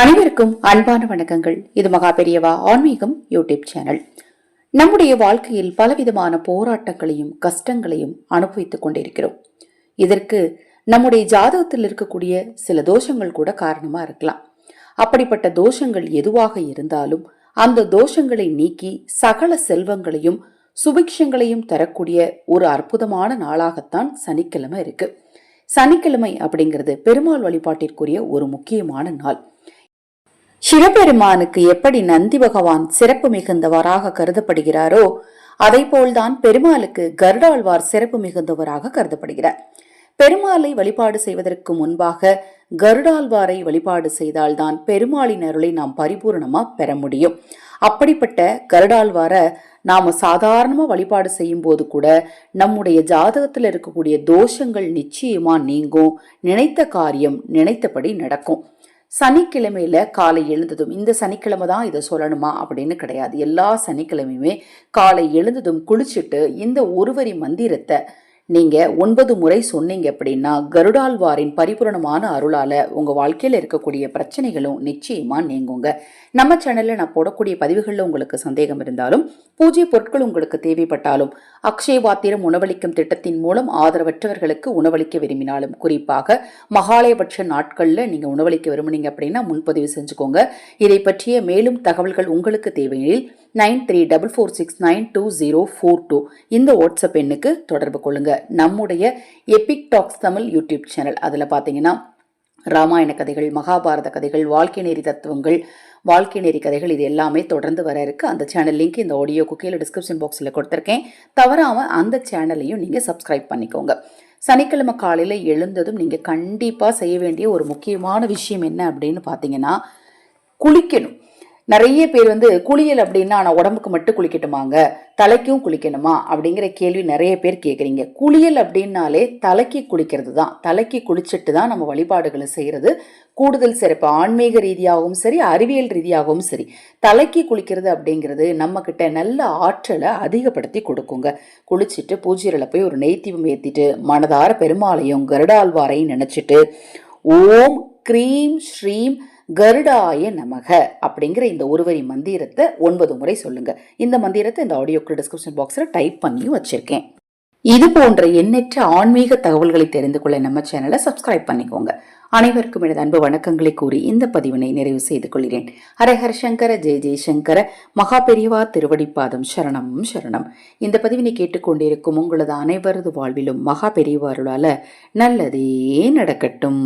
அனைவருக்கும் அன்பான வணக்கங்கள். இது மகா பெரியவா ஆன்மீகம் யூடியூப் சேனல். நம்முடைய வாழ்க்கையில் பலவிதமான போராட்டங்களையும் கஷ்டங்களையும் அனுபவித்துக் கொண்டிருக்கிறோம். இதற்கு நம்முடைய ஜாதகத்தில் இருக்கக்கூடிய சில தோஷங்கள் கூட காரணமா இருக்கலாம். அப்படிப்பட்ட தோஷங்கள் எதுவாக இருந்தாலும் அந்த தோஷங்களை நீக்கி சகல செல்வங்களையும் சுபிக்ஷங்களையும் தரக்கூடிய ஒரு அற்புதமான நாளாகத்தான் சனிக்கிழமை இருக்கு. சனிக்கிழமை அப்படிங்கிறது பெருமாள் வழிபாட்டிற்குரிய ஒரு முக்கியமான நாள். சிவபெருமானுக்கு எப்படி நந்தி பகவான் சிறப்பு மிகுந்தவராக கருதப்படுகிறாரோ அதை போல்தான் பெருமாளுக்கு கருடாழ்வார் சிறப்பு மிகுந்தவராக கருதப்படுகிறார். பெருமாளை வழிபாடு செய்வதற்கு முன்பாக கருடாழ்வாரை வழிபாடு செய்தால்தான் பெருமாளின் அருளை நாம் பரிபூர்ணமா பெற முடியும். அப்படிப்பட்ட கருடாழ்வார நாம சாதாரணமா வழிபாடு செய்யும் போது கூட நம்முடைய ஜாதகத்துல இருக்கக்கூடிய தோஷங்கள் நிச்சயமா நீங்கும் நினைத்த காரியம் நினைத்தபடி நடக்கும். சனிக்கிழமையில காலை எழுந்ததும் இந்த சனிக்கிழமை தான் இதை சொல்லணுமா அப்படின்னு கிடையாது. எல்லா சனிக்கிழமையுமே காலை எழுந்ததும் குளிச்சுட்டு இந்த ஒருவரி மந்திரத்தை நீங்க ஒன்பது முறை சொன்னீங்க அப்படின்னா கருடாழ்வாரின் பரிபூரணமான அருளால உங்க வாழ்க்கையில இருக்கக்கூடிய பிரச்சனைகளும் நிச்சயமா நீங்குங்க. நம்ம சேனல்ல நான் போடக்கூடிய பதிவுகளில் உங்களுக்கு சந்தேகம் இருந்தாலும் பூஜை பொருட்கள் உங்களுக்கு தேவைப்பட்டாலும் அக்ஷய பாத்திரம் உணவளிக்கும் திட்டத்தின் மூலம் ஆதரவற்றவர்களுக்கு உணவளிக்க விரும்பினாலும் குறிப்பாக மகாலயபட்ச நாட்களில் நீங்க உணவளிக்க விரும்புனீங்க அப்படின்னா முன்பதிவு செஞ்சுக்கோங்க. இதை பற்றிய மேலும் தகவல்கள் உங்களுக்கு தேவையில் nine three double four six nine two zero four two இந்த வாட்ஸ்அப் எண்ணுக்கு தொடர்பு கொள்ளுங்க. நம்முடைய Epic Talks Tamil YouTube channel அதில் பார்த்தீங்கன்னா ராமாயண கதைகள் மகாபாரத கதைகள் வாழ்க்கை நெறி தத்துவங்கள் வாழ்க்கை நெறி கதைகள் இது எல்லாமே தொடர்ந்து வர இருக்கு. அந்த சேனல் லிங்க் இந்த ஆடியோக்கு கீழே டிஸ்கிரிப்ஷன் பாக்ஸில் கொடுத்துருக்கேன். தவறாமல் அந்த சேனலையும் நீங்கள் சப்ஸ்கிரைப் பண்ணிக்கோங்க. சனிக்கிழமை காலையில் எழுந்ததும் நீங்கள் கண்டிப்பாக செய்ய வேண்டிய ஒரு முக்கியமான விஷயம் என்ன அப்படின்னு பார்த்தீங்கன்னா குளிக்கணும். நிறைய பேர் வந்து குளியல் அப்படின்னா நான் உடம்புக்கு மட்டும் குளிக்கட்டுமாங்க? தலைக்கும் குளிக்கணுமா? அப்படிங்கிற கேள்வி நிறைய பேர் கேட்குறீங்க குளியல் அப்படின்னாலே தலைக்கு குளிக்கிறது தான். தலைக்கு குளிச்சுட்டு தான் நம்ம வழிபாடுகளை செய்கிறது கூடுதல் சிறப்பு ஆன்மீக ரீதியாகவும் சரி அறிவியல் ரீதியாகவும் சரி. தலைக்கு குளிக்கிறது அப்படிங்கிறது நம்மக்கிட்ட நல்ல ஆற்றலை அதிகப்படுத்தி கொடுக்குங்க. குளிச்சுட்டு பூஜைகளை போய் ஒரு நெய்த்தீபம் ஏற்றிட்டு மனதார பெருமாளையும் கருடாழ்வாரையும் நினச்சிட்டு ஓம் க்ரீம் ஸ்ரீம் கருடாய நமக அப்படிங்கிற இந்த ஒருவரி மந்திரத்தை ஒன்பது முறை சொல்லுங்க. இந்த மந்திரத்தை இந்த ஆடியோக்கு டிஸ்கிரிப்ஷன் பாக்ஸில் டைப் பண்ணியும் வச்சிருக்கேன். இது போன்ற எண்ணற்ற ஆன்மீக தகவல்களை தெரிந்து கொள்ள நம்ம சேனலை சப்ஸ்கிரைப் பண்ணிக்கோங்க. அனைவருக்கும் எனது அன்பு வணக்கங்களை கூறி இந்த பதிவினை நிறைவு செய்து கொள்கிறேன். ஹரஹர சங்கர ஜெய ஜெயசங்கர மகா பெரியவா திருவடிப்பாதம் சரணம் சரணம். இந்த பதிவினை கேட்டுக்கொண்டிருக்கும் உங்களது அனைவரது வாழ்விலும் மகா பெரியவாருளால நல்லதே நடக்கட்டும்.